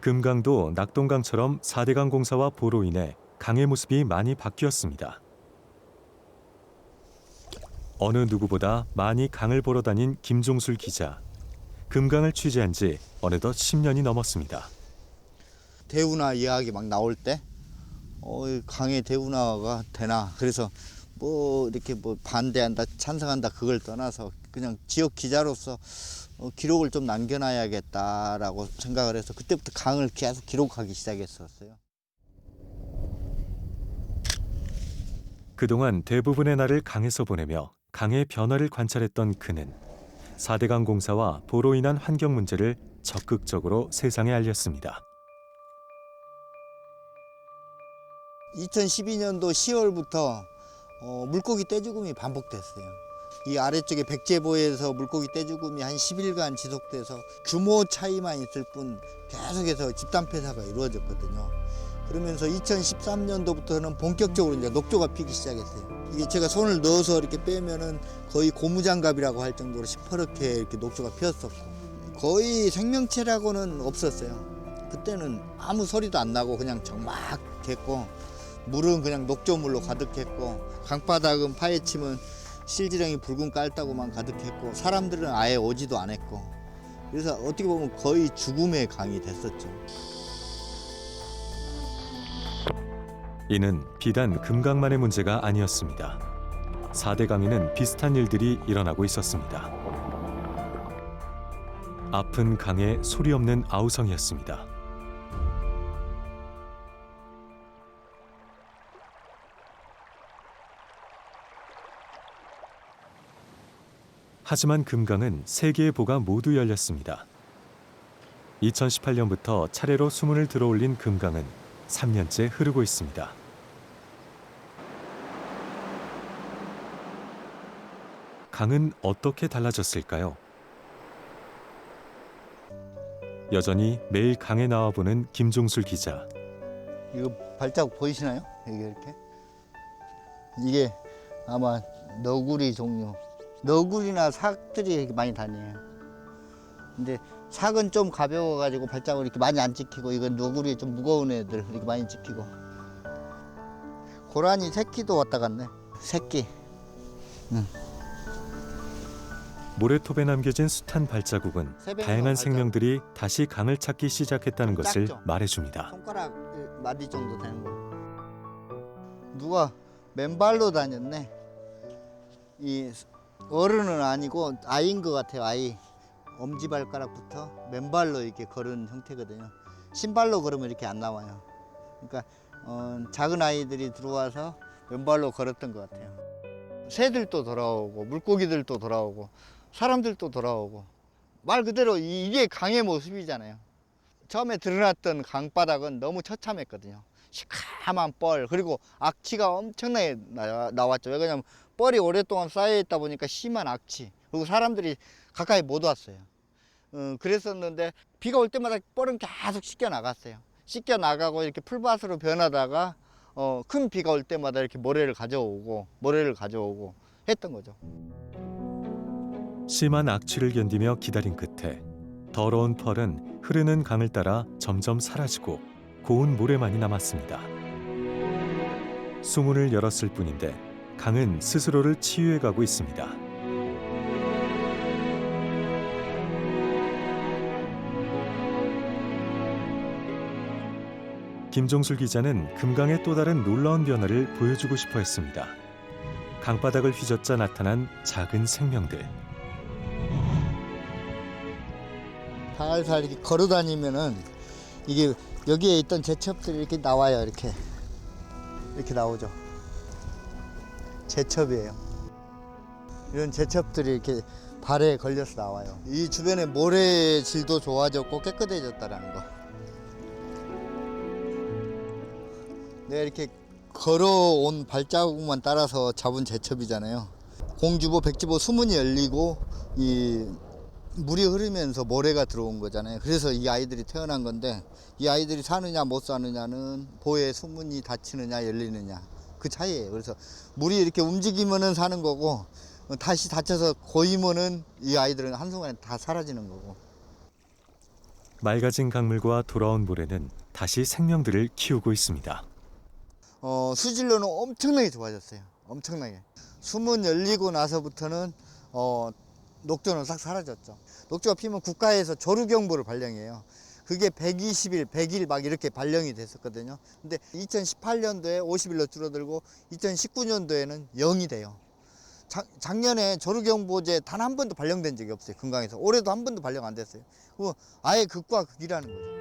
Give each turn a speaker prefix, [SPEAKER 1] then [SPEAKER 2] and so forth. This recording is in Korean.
[SPEAKER 1] 금강도 낙동강처럼 4대강 공사와 보로 인해 강의 모습이 많이 바뀌었습니다. 어느 누구보다 많이 강을 보러 다닌 김종술 기자. 금강을 취재한 지 어느덧 10년이 넘었습니다.
[SPEAKER 2] 대운하 이야기 막 나올 때, 어, 이 강의 대운하가 되나. 그래서 뭐 이렇게 뭐 반대한다, 찬성한다, 그걸 떠나서 그냥 지역 기자로서 어, 기록을 좀 남겨놔야겠다라고 생각을 해서 그때부터 강을 계속 기록하기 시작했었어요.
[SPEAKER 1] 그동안 대부분의 날을 강에서 보내며 강의 변화를 관찰했던 그는 4대강 공사와 보로 인한 환경 문제를 적극적으로 세상에 알렸습니다.
[SPEAKER 2] 2012년도 10월부터 어, 물고기 떼죽음이 반복됐어요. 이 아래쪽에 백제보에서 물고기 떼죽음이 한 10일간 지속돼서 규모 차이만 있을 뿐 계속해서 집단 폐사가 이루어졌거든요. 그러면서 2013년도부터는 본격적으로 이제 녹조가 피기 시작했어요. 이게 제가 손을 넣어서 이렇게 빼면은 거의 고무장갑이라고 할 정도로 시퍼렇게 이렇게 녹조가 피었었고 거의 생명체라고는 없었어요. 그때는 아무 소리도 안 나고 그냥 적막했고 물은 그냥 녹조물로 가득했고 강바닥은 파헤치면 실지렁이 붉은 깔따구만 가득했고 사람들은 아예 오지도 않았고 그래서 어떻게 보면 거의 죽음의 강이 됐었죠.
[SPEAKER 1] 이는 비단 금강만의 문제가 아니었습니다. 4대 강에는 비슷한 일들이 일어나고 있었습니다. 아픈 강의 소리 없는 아우성이었습니다. 하지만 금강은 세 개의 보가 모두 열렸습니다. 2018년부터 차례로 수문을 들어올린 금강은 3년째 흐르고 있습니다. 강은 어떻게 달라졌을까요? 여전히 매일 강에 나와 보는 김종술 기자.
[SPEAKER 2] 이거 발자국 보이시나요? 여기 이렇게 이게 아마 너구리 종류 너구리나 삭들이 이렇게 많이 다녀요. 근데 삭은 좀 가벼워가지고 발자국 이렇게 많이 안 찍히고 이건 너구리 좀 무거운 애들 이렇게 많이 찍히고. 고라니 새끼도 왔다 갔네. 새끼.
[SPEAKER 1] 모래톱에 남겨진 숱한 발자국은 다양한. 생명들이 다시 강을 찾기 시작했다는 것을
[SPEAKER 2] 작죠?
[SPEAKER 1] 말해줍니다.
[SPEAKER 2] 손가락 마디 정도 되는 거. 누가 맨발로 다녔네. 이 어른은 아니고 아이인 것 같아요 아이. 엄지발가락부터 맨발로 이렇게 걸은 형태거든요. 신발로 걸으면 이렇게 안 나와요. 그러니까 어, 작은 아이들이 들어와서 맨발로 걸었던 것 같아요. 새들도 돌아오고 물고기들도 돌아오고 사람들도 돌아오고. 말 그대로 이- 이게 강의 모습이잖아요. 처음에 드러났던 강바닥은 너무 처참했거든요. 시커먼 뻘 그리고 악취가 엄청나게 나, 나왔죠. 왜냐면 뻘이 오랫동안 쌓여 있다 보니까 심한 악취 그리고 사람들이 가까이 못 왔어요. 어, 그랬었는데 비가 올 때마다 뻘은 계속 씻겨 나갔어요. 씻겨 나가고 이렇게 풀밭으로 변하다가 어, 큰 비가 올 때마다 이렇게 모래를 가져오고 모래를 가져오고 했던 거죠.
[SPEAKER 1] 심한 악취를 견디며 기다린 끝에 더러운 펄은 흐르는 강을 따라 점점 사라지고 고운 모래만이 남았습니다. 수문을 열었을 뿐인데 강은 스스로를 치유해 가고 있습니다. 김종술 기자는 금강의 또 다른 놀라운 변화를 보여주고 싶어 했습니다. 강바닥을 휘젓자 나타난 작은 생명들.
[SPEAKER 2] 살살 이렇게 걸어 다니면은 이게 여기에 있던 제첩들이 이렇게 나와요 이렇게. 이렇게 나오죠. 제첩이에요. 이런 제첩들이 이렇게 발에 걸려서 나와요. 이 주변에 모래 질도 좋아졌고 깨끗해졌다라는 거. 내가 이렇게 걸어온 발자국만 따라서 잡은 제첩이잖아요. 공주보 백지보 수문이 열리고 이 물이 흐르면서 모래가 들어온 거잖아요. 그래서 이 아이들이 태어난 건데 이 아이들이 사느냐 못 사느냐는 보에 수문이 닫히느냐 열리느냐 그 차이예요. 그래서 물이 이렇게 움직이면은 사는 거고 어, 다시 닫혀서 고이면은 이 아이들은 한순간에 다 사라지는 거고
[SPEAKER 1] 맑아진 강물과 돌아온 모래는 다시 생명들을 키우고 있습니다.
[SPEAKER 2] 어, 수질로는 엄청나게 좋아졌어요. 엄청나게. 수문 열리고 나서부터는 어, 녹조는 싹 사라졌죠. 녹조가 피면 국가에서 조류경보를 발령해요. 그게 120일, 100일 막 이렇게 발령이 됐었거든요. 근데 2018년도에 50일로 줄어들고 2019년도에는 0이 돼요. 작, 작년에 조류경보제 단 한 번도 발령된 적이 없어요. 금강에서. 올해도 한 번도 발령 안 됐어요. 그 아예 극과 극이라는 거죠.